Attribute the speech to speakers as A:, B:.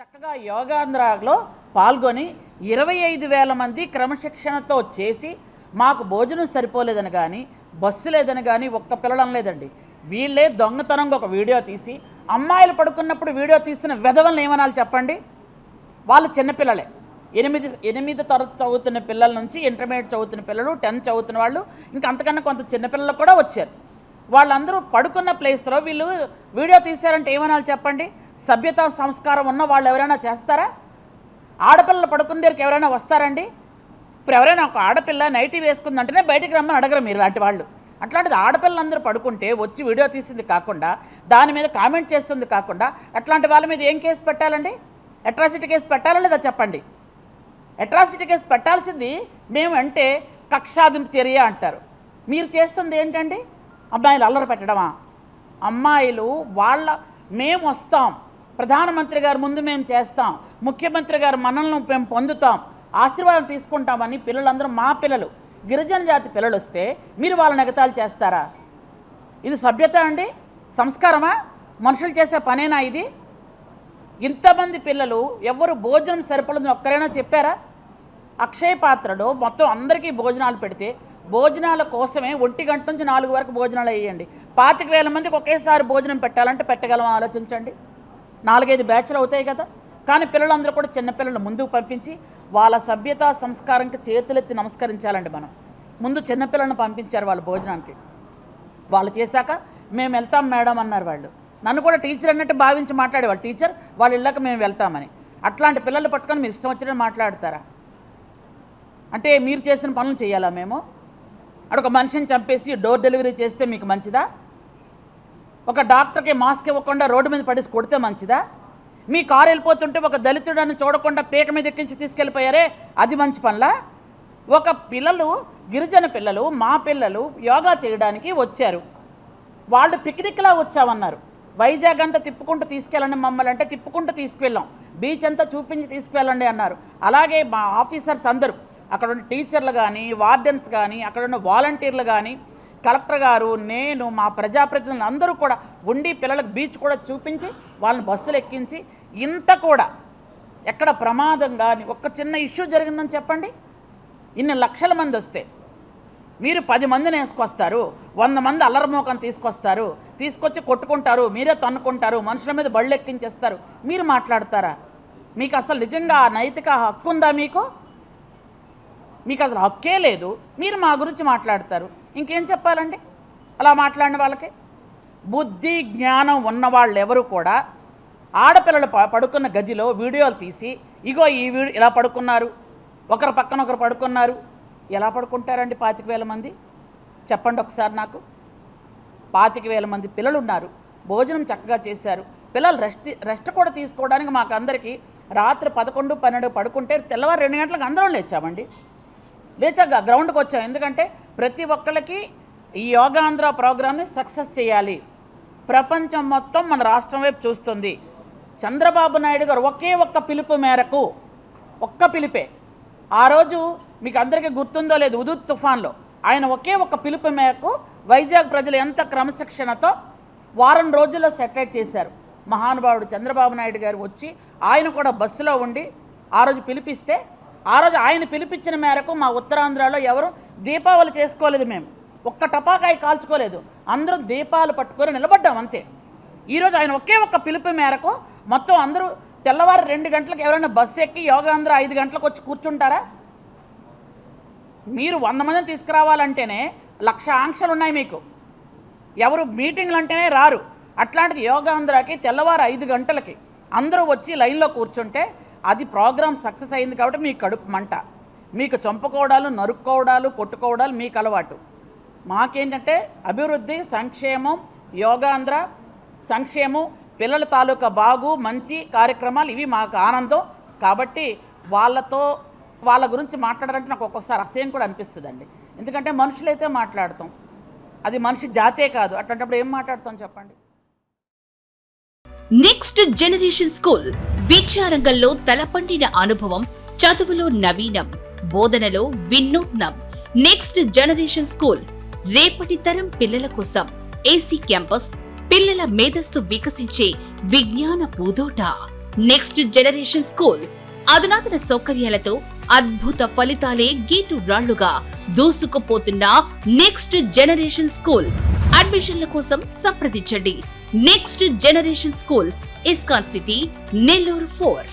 A: చక్కగా యోగాంధ్రాలో పాల్గొని ఇరవై ఐదు వేల మంది క్రమశిక్షణతో చేసి మాకు భోజనం సరిపోలేదని కానీ బస్సు లేదని కానీ ఒక్క పిల్లడం లేదండి వీళ్ళే దొంగతనంగా ఒక వీడియో తీసి అమ్మాయిలు పడుకున్నప్పుడు వీడియో తీసిన విధవలను ఏమనాలి చెప్పండి? వాళ్ళు చిన్నపిల్లలే ఎనిమిది ఎనిమిది తరగతి చదువుతున్న పిల్లల నుంచి ఇంటర్మీడియట్ చదువుతున్న పిల్లలు టెన్త్ చదువుతున్న వాళ్ళు ఇంకా అంతకన్నా కొంత చిన్నపిల్లలు కూడా వచ్చారు. వాళ్ళందరూ పడుకున్న ప్లేస్లో వీళ్ళు వీడియో తీశారంటే ఏమనాలి చెప్పండి? సభ్యత సంస్కారం ఉన్న వాళ్ళు ఎవరైనా చేస్తారా? ఆడపిల్లలు పడుకున్న దగ్గరికి ఎవరైనా వస్తారండి? ఇప్పుడు ఎవరైనా ఒక ఆడపిల్ల నైటీ వేసుకుందంటేనే బయటికి రమ్మని అడగరు మీరు లాంటి వాళ్ళు. అట్లాంటిది ఆడపిల్లలందరూ పడుకుంటే వచ్చి వీడియో తీసింది కాకుండా దాని మీద కామెంట్ చేస్తుంది కాకుండా అట్లాంటి వాళ్ళ మీద ఏం కేసు పెట్టాలండి? అట్రాసిటీ కేసు పెట్టాలా లేదా చెప్పండి? అట్రాసిటీ కేసు పెట్టాల్సింది మేము అంటే కక్షాదింపు చర్య అంటారు. మీరు చేస్తుంది ఏంటండి? అమ్మాయిలు అల్లరి పెట్టడమా? అమ్మాయిలు వాళ్ళ మేము వస్తాం. ప్రధానమంత్రి గారు ముందు మేము చేస్తాం ముఖ్యమంత్రి గారు మనల్ని మేము పొందుతాం ఆశీర్వాదం తీసుకుంటామని పిల్లలందరూ మా పిల్లలు గిరిజన జాతి పిల్లలు వస్తే మీరు వాళ్ళని ఎగతాళి చేస్తారా? ఇది సభ్యత అండి? సంస్కారమా? మనుషులు చేసే పనేనా ఇది? ఇంతమంది పిల్లలు ఎవరు భోజనం సరిపడదని ఒక్కరైనా చెప్పారా? అక్షయ పాత్రలో మొత్తం అందరికీ భోజనాలు పెడితే భోజనాల కోసమే ఒంటి గంట నుంచి నాలుగు వరకు భోజనాలు వేయండి. పాతిక వేల మందికి ఒకేసారి భోజనం పెట్టాలంటే పెట్టగలం ఆలోచించండి. నాలుగైదు బ్యాచ్లు అవుతాయి కదా. కానీ పిల్లలందరూ కూడా చిన్నపిల్లలు ముందుకు పంపించి వాళ్ళ సభ్యత సంస్కారంకి చేతులెత్తి నమస్కరించాలండి మనం. ముందు చిన్నపిల్లలను పంపించారు వాళ్ళ భోజనానికి. వాళ్ళు చేశాక మేము వెళ్తాం మేడం అన్నారు వాళ్ళు. నన్ను కూడా టీచర్ అన్నట్టు భావించి మాట్లాడేవాళ్ళు. టీచర్ వాళ్ళ ఇళ్ళకి మేము వెళ్తామని. అట్లాంటి పిల్లలు పట్టుకొని మీరు ఇష్టం వచ్చినట్టు మాట్లాడతారా? అంటే మీరు చేసిన పనులు చేయాలా మేము? అక్కడ ఒక మనిషిని చంపేసి డోర్ డెలివరీ చేస్తే మీకు మంచిదా? ఒక డాక్టర్కి మాస్క్ ఇవ్వకుండా రోడ్డు మీద పడేసి కొడితే మంచిదా? మీ కారు వెళ్ళిపోతుంటే ఒక దళితుడని చూడకుండా పీక మీద ఎక్కించి తీసుకెళ్ళిపోయారే అది మంచి పనులా? ఒక పిల్లలు గిరిజన పిల్లలు మా పిల్లలు యోగా చేయడానికి వచ్చారు. వాళ్ళు పిక్నిక్లా వచ్చామన్నారు. వైజాగ్ అంతా తిప్పుకుంటూ తీసుకెళ్ళండి మమ్మల్ని అంటే తిప్పుకుంటూ తీసుకువెళ్ళాం బీచ్ అంతా చూపించి తీసుకువెళ్ళండి అన్నారు. అలాగే మా ఆఫీసర్స్ అందరూ అక్కడ ఉన్న టీచర్లు కానీ వార్డెన్స్ కానీ అక్కడ ఉన్న వాలంటీర్లు కానీ కలెక్టర్ గారు నేను మా ప్రజాప్రతినిధులు అందరూ కూడా ఉండి పిల్లలకు బీచ్ కూడా చూపించి వాళ్ళని బస్సులు ఎక్కించి ఇంత కూడా ఎక్కడ ప్రమాదం కానీ ఒక్క చిన్న ఇష్యూ జరిగిందని చెప్పండి? ఇన్ని లక్షల మంది వస్తే మీరు పది మందిని వేసుకొస్తారు వంద మంది అల్లరమోకం తీసుకొస్తారు తీసుకొచ్చి కొట్టుకుంటారు మీరే తన్నుకుంటారు మనుషుల మీద బళ్ళు ఎక్కించేస్తారు. మీరు మాట్లాడతారా? మీకు అసలు నిజంగా ఆ నైతిక హక్కు ఉందా మీకు? మీకు అసలు హక్కే లేదు. మీరు మా గురించి మాట్లాడతారు. ఇంకేం చెప్పాలండి? అలా మాట్లాడిన వాళ్ళకి? బుద్ధి జ్ఞానం ఉన్నవాళ్ళు ఎవరు కూడా ఆడపిల్లలు పడుకున్న గదిలో వీడియోలు తీసి ఇగో ఈ వీడియో ఇలా పడుకున్నారు. ఒకరు పక్కన ఒకరు పడుకున్నారు. ఎలా పడుకుంటారండి పాతిక వేల మంది? చెప్పండి ఒకసారి నాకు. పాతిక వేల మంది పిల్లలు ఉన్నారు భోజనం చక్కగా చేశారు. పిల్లలు రెస్ట్ రెస్ట్ కూడా తీసుకోవడానికి మాకు అందరికీ రాత్రి పదకొండు పన్నెండు పడుకుంటే తెల్లవారు రెండు గంటలకు అందరం లేచామండి. లేచాక గ్రౌండ్కి వచ్చాం. ఎందుకంటే ప్రతి ఒక్కళ్ళకి ఈ యోగాంధ్ర ప్రోగ్రామ్ని సక్సెస్ చేయాలి. ప్రపంచం మొత్తం మన రాష్ట్రం వైపు చూస్తుంది. చంద్రబాబు నాయుడు గారు ఒకే ఒక్క పిలుపు మేరకు ఒక్క పిలిపే. ఆ రోజు మీకు అందరికీ గుర్తుందో లేదు ఉదుత్ తుఫాన్లో ఆయన ఒకే ఒక్క పిలుపు మేరకు వైజాగ్ ప్రజలు ఎంత క్రమశిక్షణతో వారం రోజుల్లో సెటిలైట్ చేశారు. మహానుభావుడు చంద్రబాబు నాయుడు గారు వచ్చి ఆయన కూడా బస్సులో ఉండి ఆ రోజు పిలిపిస్తే ఆ రోజు ఆయన పిలిపించిన మేరకు మా ఉత్తరాంధ్రలో ఎవరు దీపావళి చేసుకోలేదు మేము. ఒక్క టపాకాయ కాల్చుకోలేదు. అందరం దీపాలు పట్టుకొని నిలబడ్డాం అంతే. ఈరోజు ఆయన ఒకే ఒక్క పిలుపు మేరకు మొత్తం అందరూ తెల్లవారు రెండు గంటలకు ఎవరైనా బస్సు ఎక్కి యోగాంధ్ర ఐదు గంటలకు వచ్చి కూర్చుంటారా? మీరు వంద మందిని తీసుకురావాలంటేనే లక్ష ఆంక్షలు ఉన్నాయి మీకు. ఎవరు మీటింగ్లు అంటేనే రారు. అట్లాంటిది యోగాంధ్రకి తెల్లవారు ఐదు గంటలకి అందరూ వచ్చి లైన్లో కూర్చుంటే అది ప్రోగ్రామ్ సక్సెస్ అయింది కాబట్టి మీ కడుపు మంట. మీకు చంపుకోవడాలు నరుక్కోవడాలు కొట్టుకోవడాలు మీకు అలవాటు. మాకేంటంటే అభివృద్ధి సంక్షేమం యోగాంధ్ర సంక్షేమం పిల్లల తాలూకా బాగు మంచి కార్యక్రమాలు ఇవి మాకు ఆనందం. కాబట్టి వాళ్ళతో వాళ్ళ గురించి మాట్లాడాలంటే నాకు ఒక్కొక్కసారి అసహ్యం కూడా అనిపిస్తుందండి. ఎందుకంటే మనుషులైతే మాట్లాడతాం. అది మనిషి జాతే కాదు. అట్లాంటప్పుడు ఏం మాట్లాడతాం చెప్పండి?
B: నెక్స్ట్ జనరేషన్ స్కూల్ విద్యారంగంలో తలపండిన అనుభవం చదువులో నవీనం బోధనలో వినూత్నం. నెక్స్ట్ జనరేషన్ స్కూల్ రేపటి తరం పిల్లల కోసం ఏసీ క్యాంపస్ పిల్లల మేధస్సు వికసించే విజ్ఞాన పూదోట. నెక్స్ట్ జనరేషన్ స్కూల్ అధునాతన సౌకర్యాలతో అద్భుత ఫలితాలే గీటు రాళ్ళుగా దూసుకుపోతున్న నెక్స్ట్ జనరేషన్ స్కూల్ అడ్మిషన్ల కోసం సంప్రదించండి. Next generation school ISKCON city Nellore four